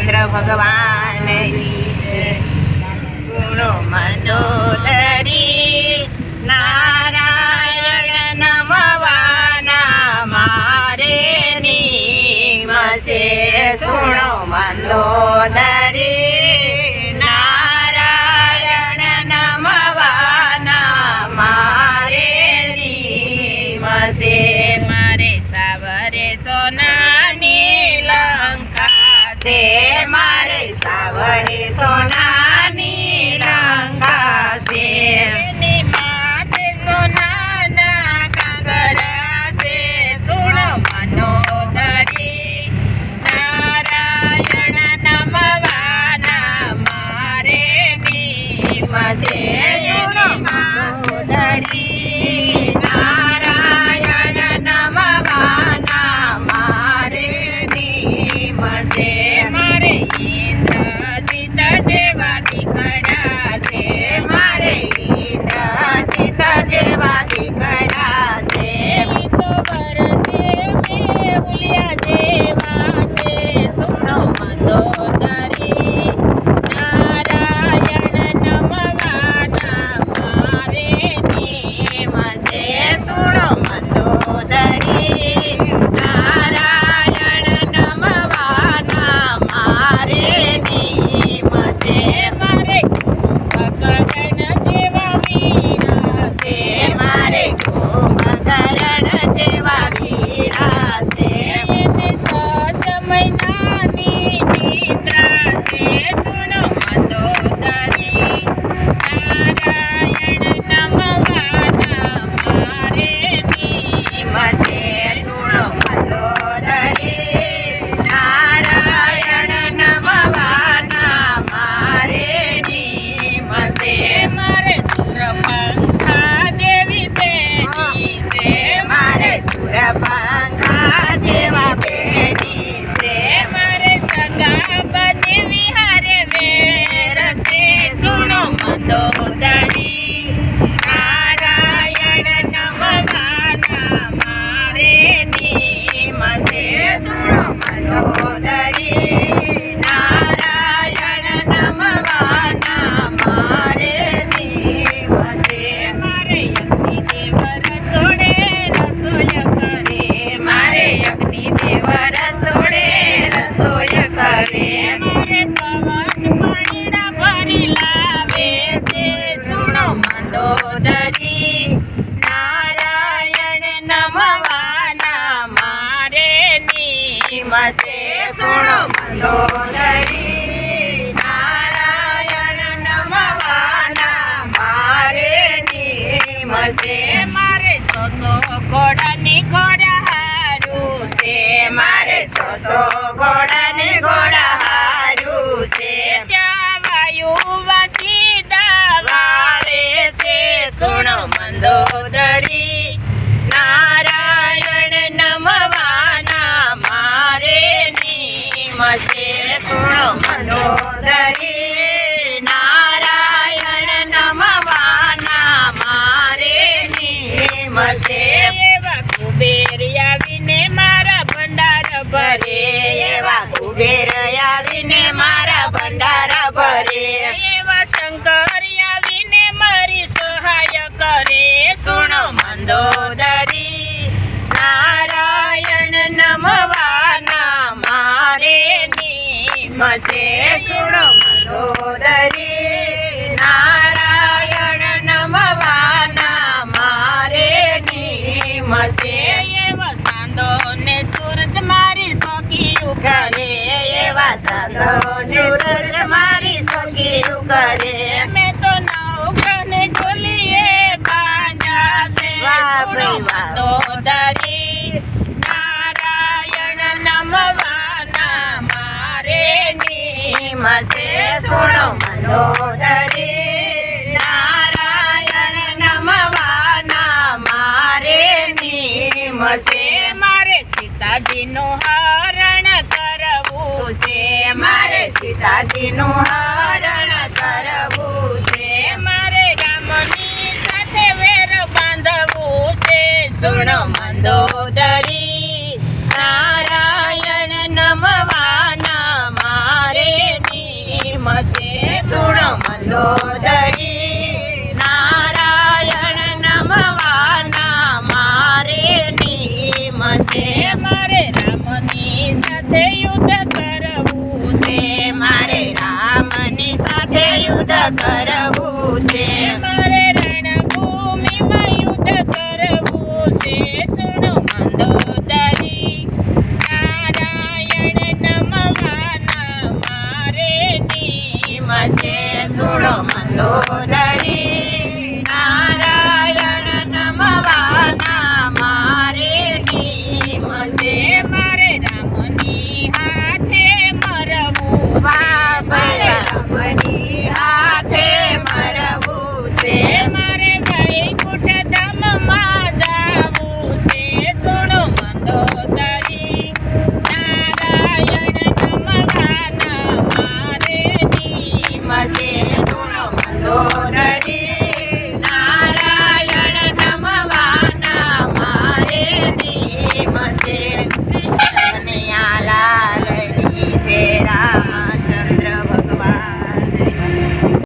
રામચંદ્ર ભગવાન સુણો મનોદરી નારાયણ નમવાના મારે નિમસે સુણો મંદોદરી સાવરે સોનાની નિમસે સુણો મંદોદરી નારાયણ નમવાના મારે નિમસે મારે સોસો ઘોડાની ઘોડા હારું. છે મારે સોસો ઘોડાને ઘોડા ભરે એવા કુબેર આવીને મારા ભંડારા ભરે. એવા શંકર આવીને મારી સહાય કરે. સુણો મંદોદરી નારાયણ નમવાના મારે. નિમસે સુણો મંદોદરી સૂરજ મારી સોગીરું કરે. મેં તો નૌકાને ઢોલીએ બાંધ્યા છે. વાહ તો દરી. નારાયણ નમવાના મારે નિમસે સુણો મંદોદરી નારાયણ નમવાના મારે નિમસે મારે સીતાજીનો હરણ માતાજીનું હરણ કરવું છે. મારે ગામની સાથે વેર બાંધવું છે. સુણો મંદોદરી નારાયણ મારે નિયમ છે. સુણો કરવું છે. મારે રણભૂમિમાં યુદ્ધ કરવું છે. સુનો મંદોદરી નારાયણ નમવાના મારે નિયમ